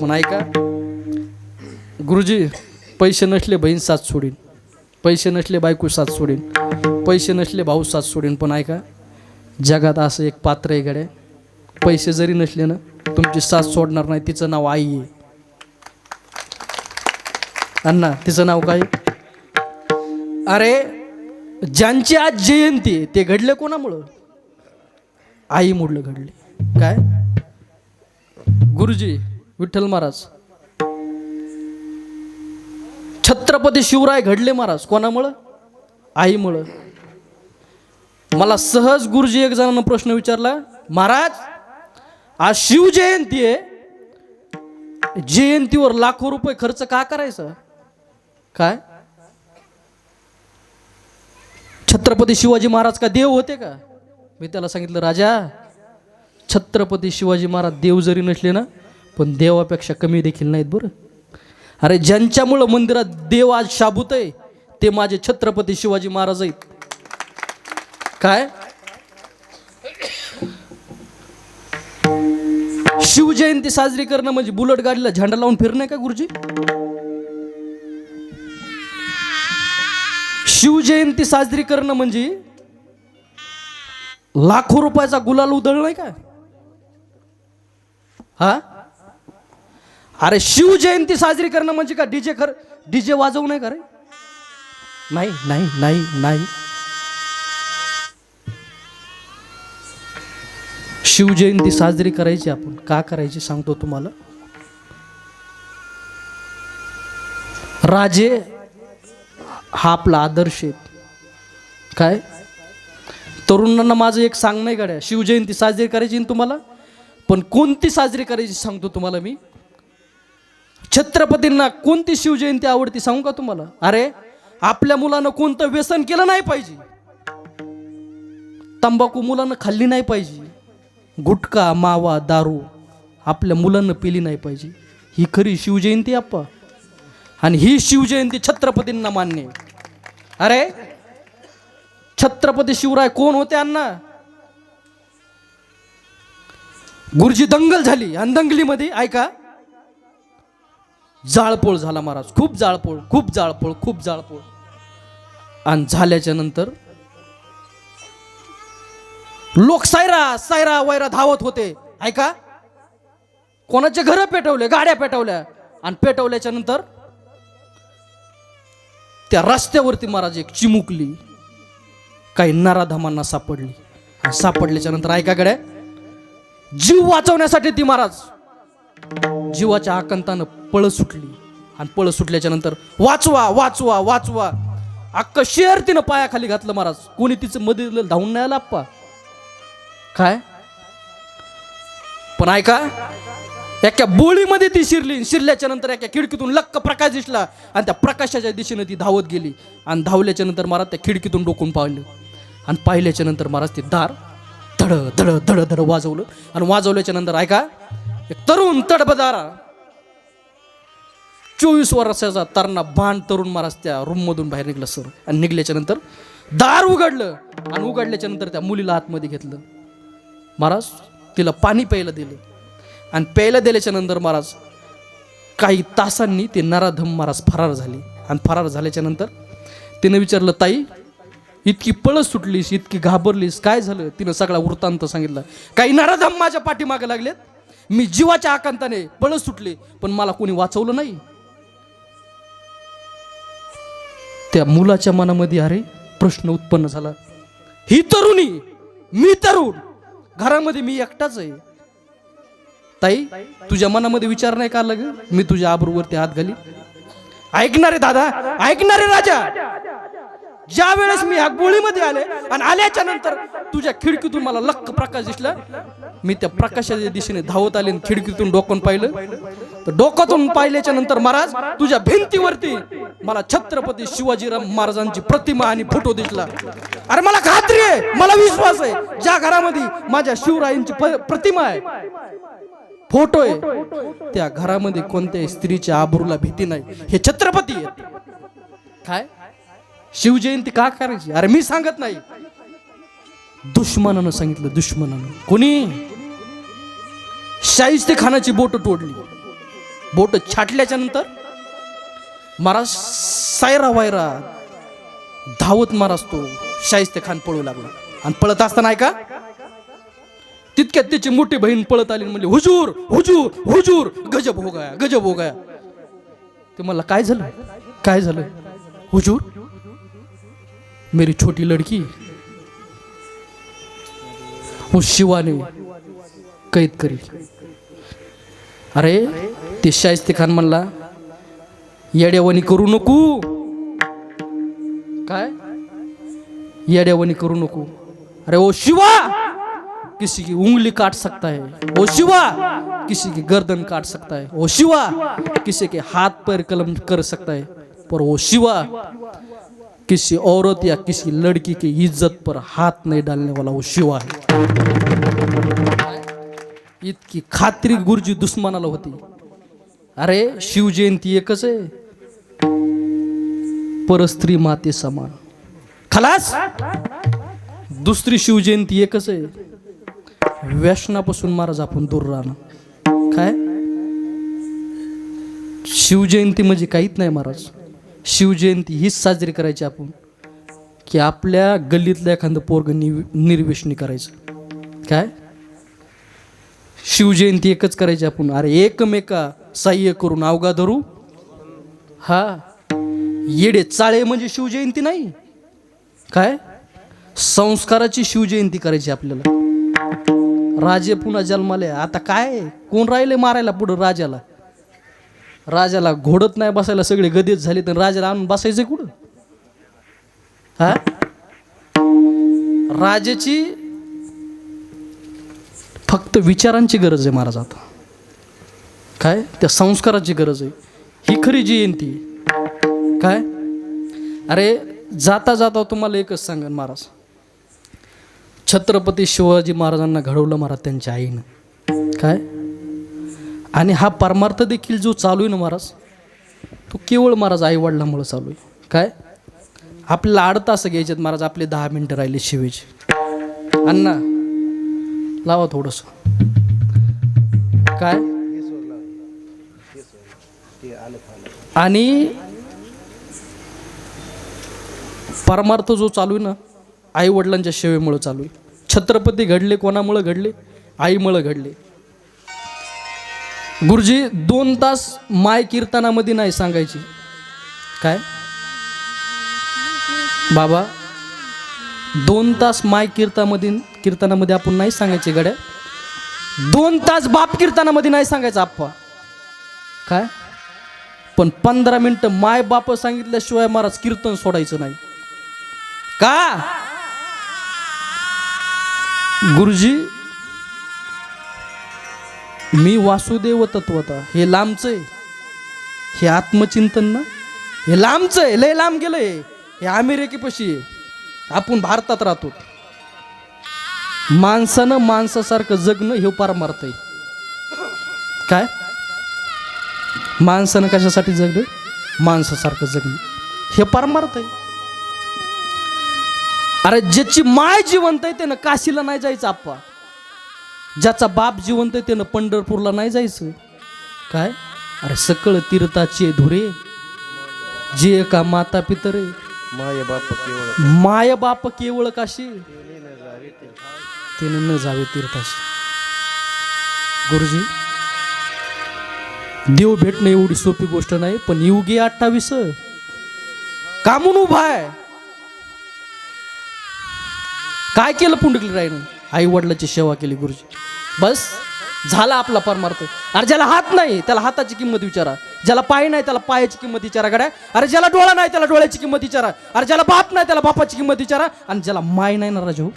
पण ऐका गुरुजी पैसे नसले बहीण साथ सोडीन. पैसे नसले बायको साथ सोडीन. पैसे नसले भाऊ साथ सोडीन. पण ऐका जगात असं एक पात्र आहे गड्या. पैसे जरी नसले ना तुमची साथ सोडणार नाही तिचं नाव आई आहे. अण्णा तिचं नाव काय? अरे ज्यांची आज जयंती आहे ते घडले कोणामुळं? आई मुडलं घडले. काय? गुरुजी विठ्ठल महाराज. छत्रपती शिवराय घडले महाराज कोणामुळं? आईमुळं. मला सहज गुरुजी एक जणांना प्रश्न विचारला महाराज आज शिवजयंती आहे. जयंतीवर लाखो रुपये खर्च का करायचा? काय? छत्रपती शिवाजी महाराज का देव होते का? मी त्याला सांगितलं राजा छत्रपती शिवाजी महाराज देव जरी नसले ना पण देवापेक्षा कमी देखील नाहीत बरं. अरे ज्यांच्यामुळं मंदिरात देव आज शाबूत आहे ते माझे छत्रपती शिवाजी महाराज आहेत. काय? शिवजयंती साजरी करणं म्हणजे बुलट गाडीला झेंडा लावून फिरणं का गुरुजी? शिवजयंती साजरी करणं म्हणजे लाखो रुपयाचा गुलाल उधळ नाही का? हा? अरे शिवजयंती साजरी करणं म्हणजे का डीजे खर डीजे वाजवू नाही का रे. नाही नाही नाही नाही. शिवजयंती साजरी करायची आपण. का करायची सांगतो तुम्हाला? राजे हा आपला आदर्श आहे. काय? तरुणांना माझं एक सांग नाही गड्या. शिवजयंती साजरी करायची तुम्हाला? पण कोणती साजरी करायची सांगतो तुम्हाला मी? छत्रपतींना कोणती शिवजयंती आवडती सांगू का तुम्हाला? अरे आपल्या मुलानं कोणतं व्यसन केलं नाही पाहिजे. तंबाखू मुलानं खाल्ली नाही पाहिजे. गुटखा मावा दारू आपल्या मुलांना पिली नाही पाहिजे. ही खरी शिवजयंती आप्पा. आणि ही शिवजयंती छत्रपतींना मान्य अरे छत्रपती शिवराय कोण होते अण्णा? गुरुजी दंगल झाली. आणि दंगलीमध्ये ऐका जाळपोळ झाला महाराज. खूप जाळपोळ खूप जाळपोळ खूप जाळपोळ. आणि झाल्याच्यानंतर लोक सायरा सायरा वैरा धावत होते. ऐका? कोणाचे घर पेटवले गाड्या पेटवल्या. आणि पेटवल्याच्या नंतर त्या रस्त्यावरती महाराज एक चिमुकली. काही नराधमांना सापडली. सापडल्याच्या नंतर ऐका गड्या जीव वाचवण्यासाठी ती महाराज जीवाच्या आकांतानं पळ सुटली. आणि पळ सुटल्याच्या नंतर वाचवा वाचवा वाचवा. अख्खं शेर तिनं पायाखाली घातलं महाराज. कोणी तिचं मध्ये धावून नाही आला आप्पा. काय? पण ऐका एका बोळीमध्ये ती शिरली शिरल्याच्या नंतर एका खिडकीतून लक्क प्रकाश दिसला आणि त्या प्रकाशाच्या दिशेने ती धावत गेली. आणि धावल्याच्या नंतर महाराज त्या खिडकीतून डोकून पाहिलं. आणि पाहिल्याच्या नंतर महाराज ते दार धड धड धड धड वाजवलं. आणि वाजवल्याच्या नंतर ऐका एक तरुण तडबदार चोवीस वर्षाचा तरणा बाण तरुण महाराज त्या रूममधून बाहेर निघला सर आणि निघल्याच्या नंतर दार उघडलं. आणि उघडल्याच्या नंतर त्या मुलीला आतमध्ये घेतलं. महाराज तिला पाणी प्यायला दिलं. आणि प्यायला दिल्याच्या नंतर महाराज काही तासांनी ते नराधम महाराज फरार झाले. आणि फरार झाल्याच्यानंतर तिनं विचारलं ताई इतकी पळस सुटलीस इतकी घाबरलीस काय झालं? तिनं सगळा वृत्तांत सांगितला. काही नराधम माझ्या पाठीमागे लागलेत? मी जीवाच्या आकांताने पळत सुटले पण मला कोणी वाचवलं नाही. त्या मुलाच्या मनामध्ये अरे प्रश्न उत्पन्न झाला. ही तरुणी मी तरुण. घरामध्ये मी एकटाच आहे. ताई तुझ्या मनामध्ये विचार नाही का लग मी तुझ्या आबरूवरती हात घाली ऐकणारे दादा ऐकणारे राजा. ज्या वेळेस मी ह्या गोळीमध्ये आले आणि आल्याच्यानंतर तुझ्या खिडकीतून मला लक्क प्रकाश दिसला मी त्या प्रकाशाच्या दिशेने धावत आले आणि खिडकीतून डोकून पाहिलं. तर डोक्यातून पाहिल्याच्या नंतर महाराज तुझ्या भिंतीवरती मला छत्रपती शिवाजीराव महाराजांची प्रतिमा आणि फोटो दिसला. अरे मला खात्री आहे मला विश्वास आहे ज्या घरामध्ये माझ्या शिवरायांची प्रतिमा आहे फोटो आहे त्या घरामध्ये कोणत्याही स्त्रीच्या आबरूला भीती नाही. हे छत्रपती आहेत. काय? शिवजयंती का करायची? अरे मी सांगत नाही. दुश्मनानं सांगितलं दुश्मनानं. कोणी? शाहिस्ते खानाची बोट तोडली. बोट छाटल्याच्या नंतर महाराज सायरा वायरा धावत महाराज तो शाहिस्ते खान पळू लागला. आणि पळत असताना ऐका का तितक्यात त्याची मोठी बहीण पळत आली म्हणजे हुजूर हुजूर हुजूर गजब हो गया गजब हो गया. ते मला काय झालं? काय झालं? हुजूर मेरी छोटी लड़की उस शिवाने कैद करी। अरे ते शाहिस्ते खान म्हणला येड्यावानी करू नको। काय? येड्यावानी करू नको। अरे ओ शिवा किसी की उंगली काट सकता है। ओ शिवा किसी की गर्दन काट सकता है। ओ शिवा किसी के हाथ पैर कलम कर सकता है। पर ओ शिवा किसी औरत या किसी लड़की की इज्जत पर हाथ नहीं डालने वाला वो शिवा है इतकी खात्री गुरुजी दुश्मनाला होती. अरे शिवजयंती एकच आहे. परस्त्री माते समान. खलास? दुसरी शिवजयंती एकच आहे. व्यसनापासून महाराज आपण दूर राहणं काय? शिवजयंती म्हणजे काहीच नाही महाराज. शिवजयंती हीच साजरी करायची आपण. की आपल्या गल्लीतल्या एखादं पोरग नि निर्वेशनी करायचं. काय? शिवजयंती एकच करायची आपण. अरे एकमेका साह्य करून अवघा धरू. हा. येडे चाळे म्हणजे शिवजयंती नाही. काय? संस्काराची शिवजयंती करायची आपल्याला. राजे पुन्हा जन्माले. आता काय? कोण राहिले? मारायला पुढं राजाला. राजाला घोडत नाही बसायला सगळे गदीत झाले तर राजाला आणून बसायचं कुठं? हा? राजाची फक्त विचारांची गरज आहे महाराज आता. काय? त्या संस्काराची गरज आहे. ही खरी जयंती काय? अरे जाता जाता तुम्हाला एकच सांगेन महाराज. छत्रपती शिवाजी महाराजांना घडवलं महाराज त्यांच्या आईनं. काय? आणि हा परमार्थ देखील जो चालू आहे ना महाराज तो केवळ महाराज आईवडिलामुळं चालू आहे. काय? आपल्याला आठ तास घ्यायचेत महाराज आपले दहा मिनटं राहिले शिवेचे. अण्णा लावा थोडस. काय? आणि परमार्थ जो चालू आहे ना आई वडिलांच्या सेवेमुळे चालू आहे. छत्रपती घडले कोणामुळे घडले? आईमुळे घडले. गुरुजी दोन तास माय कीर्तनामध्ये नाही सांगायची. काय? बाबा दोन तास माय कीर्तनामध्ये कीर्तनामध्ये आपण नाही सांगायचे गड्या. दोन तास बाप कीर्तनामध्ये नाही सांगायचं आप्पा. काय? पण पंधरा मिनटं माय बाप सांगितल्याशिवाय महाराज कीर्तन सोडायचं नाही. का? गुरुजी मी वासुदेव तत्वता हे लांबचं आहे. हे आत्मचिंतन ना? हे लांबचं आहे. लय लांब गेलंय. हे अमेरिकेपाशी आहे. आपण भारतात राहतो. माणसानं माणसासारखं जगणं हे पारमार्थ आहे. काय? माणसानं कशासाठी जगलं? माणसासारखं जगणं. हे पारमार्थ आहे. अरे ज्याची माय जिवंत आहे त्यानं काशीला नाही जायचं आप्पा. ज्याचा बाप जिवंत आहे त्यानं पंढरपूरला नाही जायचं. काय? अरे सकळ तीर्थाचे धुरे. जे का माता पितरे. माय बाप केवळ. माय बाप केवळ काशी? त्याने न जावे तीर्थाशी. गुरुजी देव भेटणं एवढी सोपी गोष्ट नाही पण युगी अठ्ठावीस. कामून उभा आहे. काय केलं पुंडकली रायनं आई वडिलाची सेवा केली गुरुजी. बस झाला आपला परमार्थ. अरे ज्याला हात नाही त्याला हाताची किंमत विचारा. ज्याला पाय नाही त्याला पायाची किंमत विचारा गड्या. अरे ज्याला डोळा नाही त्याला डोळ्याची किंमत विचारा. अरे ज्याला बाप नाही त्याला बापाची किंमत विचारा. आणि ज्याला माय नाही ना राजू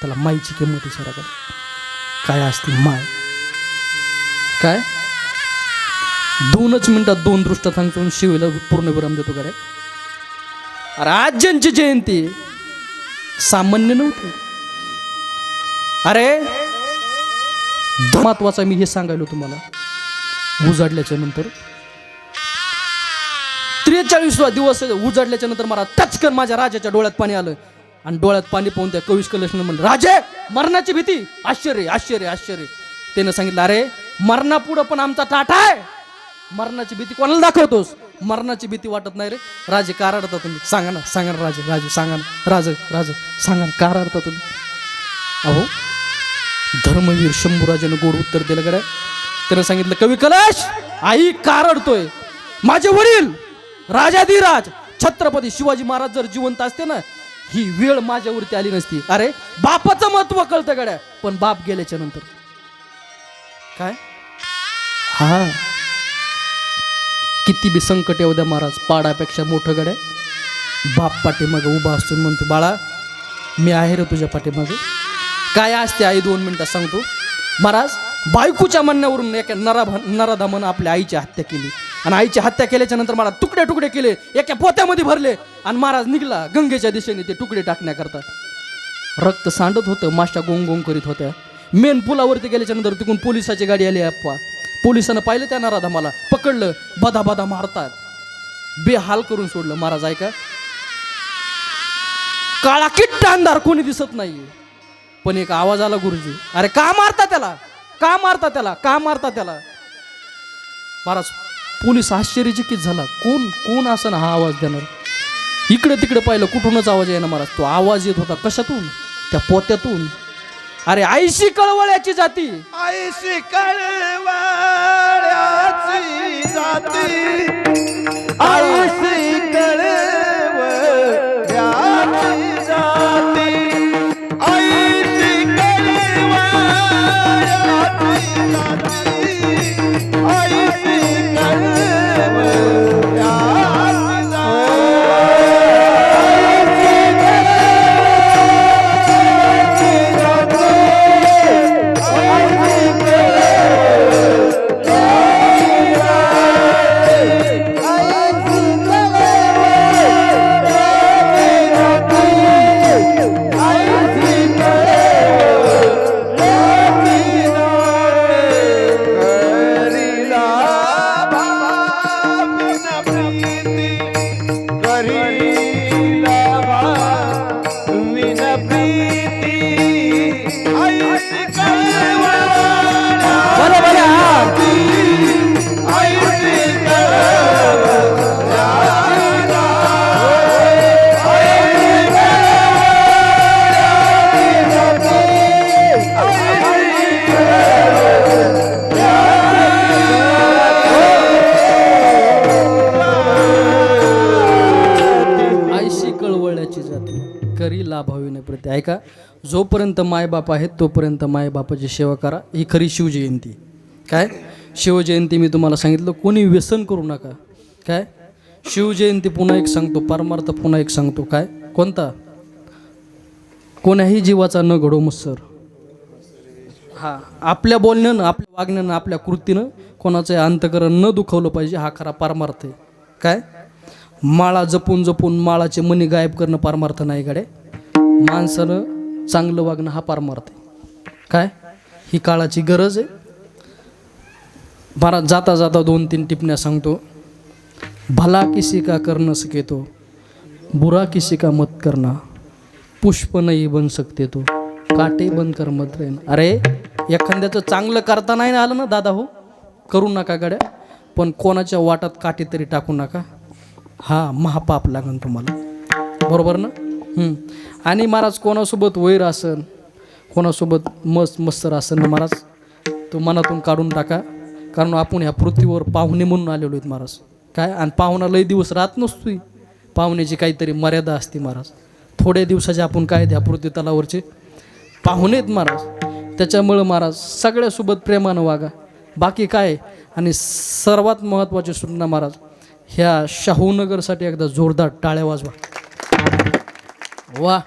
त्याला माईची किंमत विचारा गड्या. काय असते माय? काय? दोनच मिनिटात दोन दृष्ट सांगतो शिवेला पूर्ण विराम देतो गड्या. अरे आज जयंती सामान्य नव्हती. अरे महत्वाचं मी हे सांगायलो तुम्हाला. उजाडल्याच्या नंतर. त्रेचाळीसवा दिवस उजाडल्याच्या नंतर मला टचकन माझ्या राजाच्या डोळ्यात पाणी आलं. आणि डोळ्यात पाणी पाहून त्या कविश कलशनं म्हणलं राजे मरणाची भीती. आश्चर्य आश्चर्य आश्चर्य. त्यानं सांगितलं अरे मरणापुढं पण आमचा टाटा आहे. मरणाची भीती कोणाला दाखवतोस? मरणाची भीती वाटत नाही रे. राजे का रडता तुम्ही. सांगा ना सांगा ना राजे राजे सांगा ना. राज राज सांगा ना का रडता तुम्ही. अहो धर्मवीर शंभूराजानं गोड उत्तर दिलं गड्या. त्यानं सांगितलं कवी कलाश आई का रडतोय माझे वडील राजाधिराज छत्रपती शिवाजी महाराज जर जिवंत असते ना ही वेळ माझ्यावरती आली नसती. अरे बापाचं महत्त्व कळतं गड्या पण बाप गेल्याच्यानंतर. काय? हा. किती बी संकट येऊ द्या महाराज पाडापेक्षा मोठं गड्या. बाप पाठीमागं उभा असतो म्हणतो बाळा मी आहे रे तुझ्या पाठीमागे. काय असते आई दोन मिनटात सांगतो महाराज बायकोच्या म्हणण्यावरून एका नरा नराधामानं आपल्या आईची हत्या केली. आणि आईची हत्या केल्याच्यानंतर मला तुकडे तुकडे केले एका पोत्यामध्ये भरले. आणि महाराज निघला गंगेच्या दिशेने ते तुकडे टाकण्याकरता रक्त सांडत होतं माश्या गोंग गोंग करीत होत्या. मेन पुलावरती गेल्याच्यानंतर तिकडून पोलिसाची गाडी आली अप्पा. पोलिसानं पाहिलं त्या नराधामाला पकडलं बदा बदा मारतात. बेहाल करून सोडलं. महाराज ऐका. काळा किट्ट अंधार कोणी दिसत नाही पण एक आवाज आला गुरुजी. अरे का मारता त्याला? का मारता त्याला? का मारता त्याला? महाराज पोलीस आश्चर्यचकित झाला. कोण कोण असं हा आवाज देणार? इकडे तिकडे पाहिलं कुठूनच आवाज येणार महाराज. तो आवाज येत होता कशातून? त्या पोत्यातून. अरे आईशी कळवळ्याची जाती. आईशी कळवळ्याची जाती. ऐका जोपर्यंत मायबाप आहेत तोपर्यंत मायबापाची सेवा करा. ही खरी शिवजयंती. काय? शिवजयंती मी तुम्हाला सांगितलं कोणी व्यसन करू नका. काय? शिवजयंती पुन्हा एक सांगतो परमार्थ पुन्हा एक सांगतो. काय? कोणता? कोण्याही जीवाचा न घडो मुसर हा आपल्या बोलण्यानं आपल्या वागण्यानं आपल्या कृतीनं कोणाचं अंतकरण न दुखवलं पाहिजे हा खरा परमार्थ आहे. काय? माळा जपून जपून माळाचे मनी गायब करणं परमार्थ नाही गाडे माणसानं चांगलं वागणं हा परमार्थ आहे काय? ही काळाची गरज आहे. महाराज जाता जाता दोन तीन टिपण्या सांगतो. भला किसी का करणं सके तो बुरा किसी का मत करना पुष्प नाही बन सकते तो काटे बंद कर मत रेन अरे एखाद्याचं चांगलं करता नाही ना आलं ना दादा हो? करू नका गड्या पण कोणाच्या वाटात काटे तरी टाकू नका. हा महापाप लागन तुम्हाला. बरोबर ना? आणि महाराज कोणासोबत वैर असन कोणासोबत मस्त मस्तर असन ना महाराज तो मनातून काढून टाका. कारण आपण ह्या पृथ्वीवर पाहुणे म्हणून आलेलो आहेत महाराज. काय? आणि पाहुणा लय दिवस राहत नसतोय. पाहुण्याची काहीतरी मर्यादा असते महाराज. थोड्या दिवसाचे आपण काय ह्या पृथ्वी तलावरचे पाहुणे आहेत महाराज. त्याच्यामुळं महाराज सगळ्यासोबत प्रेमानं वागा. बाकी काय? आणि सर्वात महत्त्वाची सूचना महाराज ह्या शाहूनगरसाठी एकदा जोरदार टाळ्या वाजवा. वा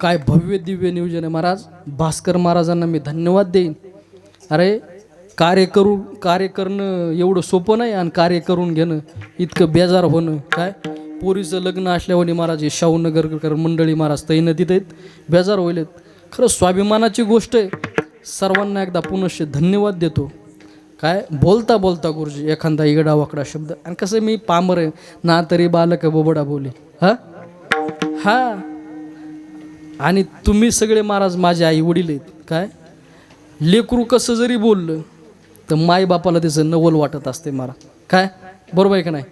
काय भव्य दिव्य नियोजन आहे महाराज. भास्कर महाराजांना मी धन्यवाद देईन. अरे कार्य करू कार्य करणं एवढं सोपं नाही आणि कार्य करून घेणं इतकं बेजार होणं. काय? पोरीचं लग्न असल्यावर महाराज हे शाहूनगरकर मंडळी महाराज तैन तिथे आहेत. बेजार होईल. खरं स्वाभिमानाची गोष्ट आहे. सर्वांना एकदा पुनश्च धन्यवाद देतो. काय? बोलता बोलता गुरुजी एखादा इगडा वाकडा शब्द. आणि कसं मी पामर आहे. ना तरी बालक बोबडा बोली. हां? हां. आणि तुम्ही सगळे महाराज माझे आई वडील आहेत. काय? लेकरू कसं जरी बोललं तर मायबापाला त्याचं नवल वाटत असते महाराज काय? बरोबर आहे का नाही?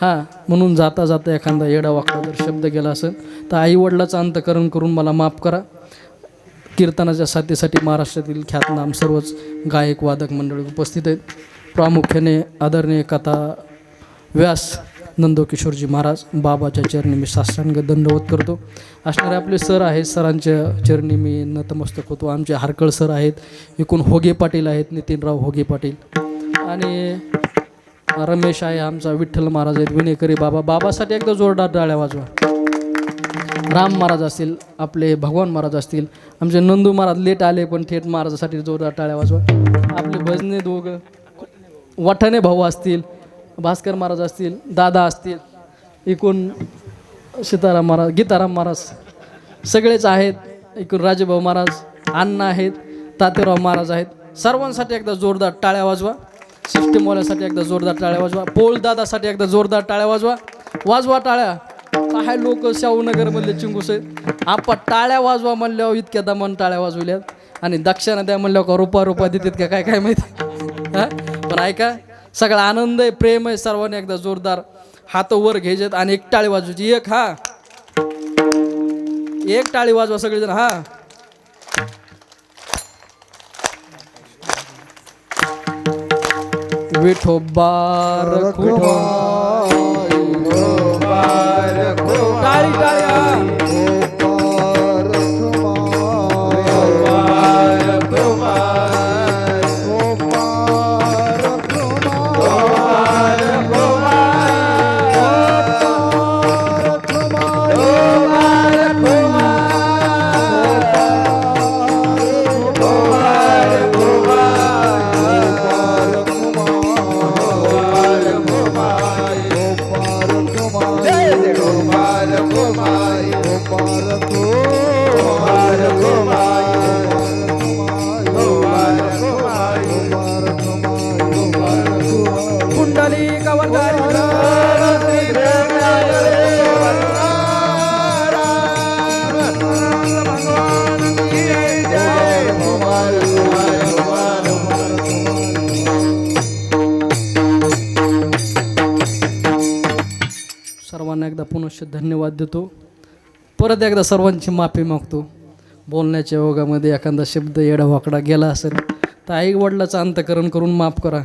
हां म्हणून जाता जाता एखादा येडा वाकडा जर शब्द गेला असेल तर आई वडिलाचं अंतकरण करून मला माफ करा. कीर्तनाच्या साथीसाठी महाराष्ट्रातील ख्यातनाम सर्वच गायक वादक मंडळी उपस्थित आहेत. प्रामुख्याने आदरणीय कथा व्यास नंदकिशोरजी महाराज बाबाच्या चरणी मी साष्टांग दंडवत करतो. असणारे आपले सर आहेत सरांच्या चरणी मी नतमस्तक होतो. आमचे हारकळ सर आहेत एकूण होगे पाटील आहेत नितीनराव होगे पाटील. आणि रमेश आहे आमचा विठ्ठल महाराज आहेत विनेकरी बाबा. बाबासाठी एकदा जोरदार टाळ्या वाजवा. राम महाराज असतील आपले भगवान महाराज असतील. आमचे नंदू महाराज लेट आले पण थेट महाराजासाठी जोरदार टाळ्या वाजवा. आपले भजने दोघं वाठाणे भाऊ असतील भास्कर महाराज असतील दादा असतील एकूण सीताराम महाराज गीताराम महाराज सगळेच आहेत. एकूण राजेभाऊ महाराज अण्णा आहेत तातेराव महाराज आहेत. सर्वांसाठी एकदा जोरदार टाळ्या वाजवा. सिस्टीमवाल्यासाठी एकदा जोरदार टाळ्या वाजवा. पोळदादासाठी एकदा जोरदार टाळ्या वाजवा. वाजवा टाळ्या. काय लोक शाहूनगरमधले चिंगूस आहेत. आपण टाळ्या वाजवा म्हणल्यावर इतक्या दमान टाळ्या वाजवल्यात. आणि दक्षिणा द्या म्हणल्यावर का रुपा रुपा देतात का? काय काय माहिती? हां? पण ऐका सगळा आनंद आहे प्रेम आहे सर्वांनी एकदा जोरदार हात वर घ्यायचेत आणि एक टाळी वाजवायची. एक हा. एक टाळी वाजवा सगळेजण हा. विठोबार विठो टाळी टाळी सर्वांना एकदा पुनश्च धन्यवाद देतो. परत एकदा सर्वांची माफी मागतो. बोलण्याच्या योगामध्ये एखादा शब्द येडावाकडा गेला असेल तर आई वडिलाचं अंतकरण करून माफ करा.